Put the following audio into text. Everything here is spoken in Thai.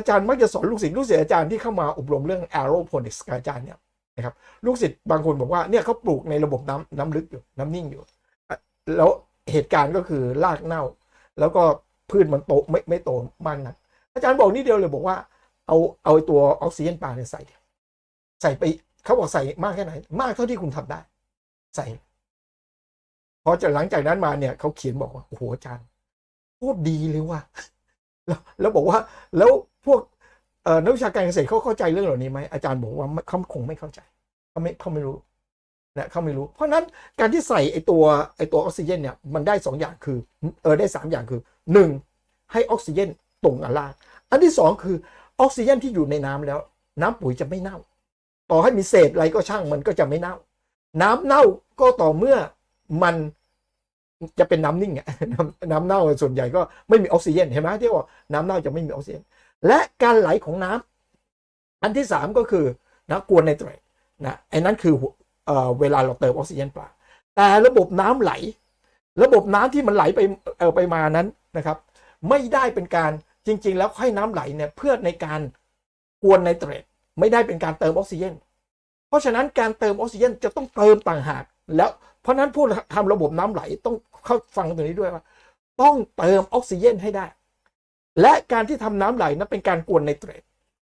อาจารย์มักจะสอนลูกศิษย์ลูกศิษย์อาจารย์ที่เข้ามาอบรมเรื่อง aeroponics กับอาจารย์เนี่ยนะครับลูกศิษย์บางคนบอกว่าเนี่ยเขาปลูกในระบบน้ำน้ำลึกอยู่น้ำนิ่งอยู่ แล้วเหตุการณ์ก็คือรากเน่า แล้วก็พืชมันโตไม่ไม่โตมากนักอาจารย์บอกนิดเดียวเลยบอกว่าเอาเอาตัวออกซิเจนปลาเนี่ยใส่ใส่ไปเขาบอกใส่มากแค่ไหน มากเท่าที่คุณทำได้ ใส่พอจากหลังจากนั้นมาเนี่ยเขาเขียนบอกว่าโอ้โหอาจารย์โคตรดีเลยว่ะแล้วแล้วบอกว่าแล้ว วกนักวิชาการเกษตรเขาเข้าใจเรื่องเหล่านี้ไหมอาจารย์บอกว่าเขาคงไม่เข้าใจเขาไม่เขาไม่รู้นะเขาไม่รู้ เพราะนั้นการที่ใส่ไอตัวไอตัวออกซิเจนเนี่ยมันได้สองอย่างคือเออได้สามอย่างคือหนึ่งให้ออกซิเจนตรงกับรากอันที่สองคือออกซิเจนที่อยู่ในน้ำแล้ว น้ำปุ๋ยจะไม่เน่า ต่อให้มีเศษอะไรก็ช่างมันก็จะไม่เน่า น้ำเน่าก็ต่อเมื่อมันจะเป็นน้ำนิ่งอะน้ำน้ำเน่าส่วนใหญ่ก็ไม่มีออกซิเจนเห็นไหมที่ว่าน้ำเน่าจะไม่มีออกซิเจน และการไหลของน้ำอันที่สามก็คือนะกวนไนเตรตนะไอ้นั้นคือเอเวลาเราเติมออกซิเจนปลาแต่ระบบน้ำไหล ระบบน้ำที่มันไหลไปเออไปมานั้นนะครับ ไม่ได้เป็นการจริง ๆ แล้วให้น้ำไหลเนี่ยเพื่อในการกวนไนเตรตไม่ได้เป็นการเติมออกซิเจนเพราะฉะนั้นการเติมออกซิเจนจะต้องเติมต่างหากแล้วเพราะฉะนั้นผู้ทำระบบน้ำไหลต้องเข้าฟังตรงนี้ด้วยว่า ต้องเติมออกซิเจนให้ได้ และการที่ทำน้ำไหลนั้นเป็นการกวนไนเตรต